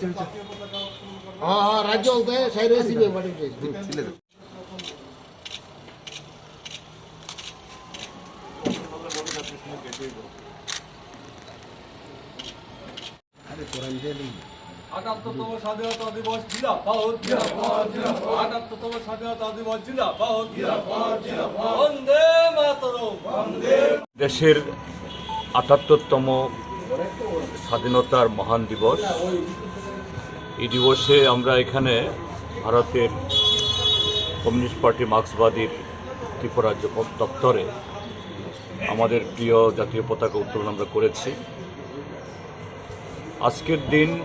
हाँ हाँ राज्य होता है साइड ऐसी भी हमारे देश আটাত্তরতম স্বাধীনতা দিবস জিন্দাবাদ আটাত্তরতম স্বাধীনতা দিবস জিন্দাবাদ বন্দে মাতরম দেশের আটাত্তরতম স্বাধীনতার মহান দিবস এই দিবসে আমরা এখানে ভারতের কমিউনিস্ট পার্টি মার্ক্সবাদীর ত্রিপুরা জ- দপ্তরে আমাদের প্রিয় জাতীয় পতাকা উত্তোলন আমরা করেছি। আজকের দিন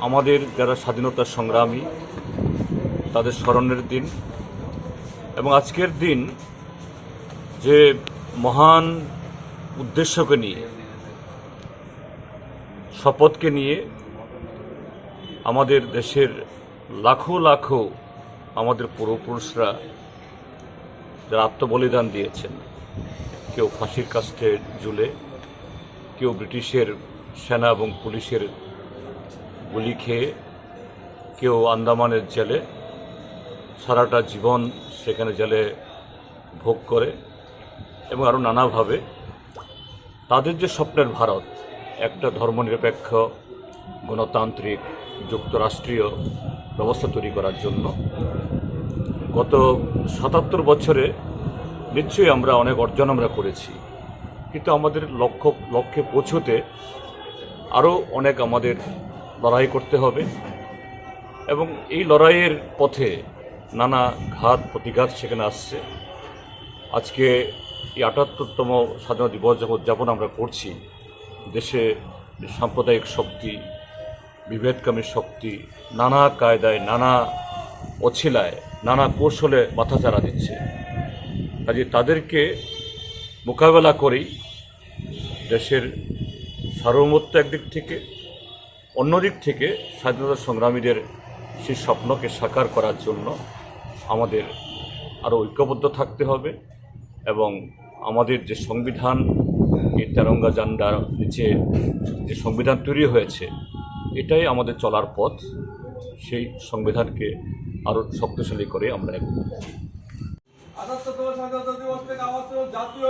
আমাদের যারা স্বাধীনতা সংগ্রামী, তাদের স্মরণের দিন এবং আজকের দিন যে মহান উদ্দেশ্যকে নিয়ে, শপথকে নিয়ে আমাদের দেশের লাখো লাখো আমাদের পূর্বপুরুষরা যারা আত্মবলিদান দিয়েছেন, কেউ ফাঁসির কাস্টে ঝুলে, কেউ ব্রিটিশের সেনা এবং পুলিশের গুলি খেয়ে, কেউ আন্দামানের জেলে, সারাটা জীবন সেখানে জেলে ভোগ করে এবং আরও নানাভাবে। তাদের যে স্বপ্নের ভারত, একটা ধর্মনিরপেক্ষ গণতান্ত্রিক যুক্তরাষ্ট্রীয় ব্যবস্থা তৈরি করার জন্য। গত সাতাত্তর বছরে নিশ্চয়ই আমরা অনেক অর্জন আমরা করেছি। কিন্তু আমাদের লক্ষ্য, লক্ষ্যে পৌঁছতে আরও অনেক আমাদের লড়াই করতে হবে এবং এই লড়াইয়ের পথে নানা ঘাত, প্রতিঘাত সেখানে আসছে। আজকে এই আটাত্তরতম স্বাধীনতা দিবস যখন উদযাপন আমরা করছি, দেশে সাম্প্রদায়িক শক্তি বিভেদকামী শক্তি নানা কায়দায়, নানা অছিলায়, নানা কৌশলে মাথাচাড়া দিচ্ছে। কাজে তাদেরকে মোকাবেলা করেই দেশের সার্বভৌমত্ব একদিক থেকে, অন্যদিক থেকে স্বাধীনতা সংগ্রামীদের সেই স্বপ্নকে সাকার করার জন্য আমাদের আরও ঐক্যবদ্ধ থাকতে হবে এবং আমাদের যে সংবিধান, এই তেরঙ্গা জান্ডার নিচে যে সংবিধান তৈরি হয়েছে এটাই আমাদের চলার পথ। সেই সংবিধানকে আরও শক্তিশালী করে আমরা দিবস থেকে জাতীয়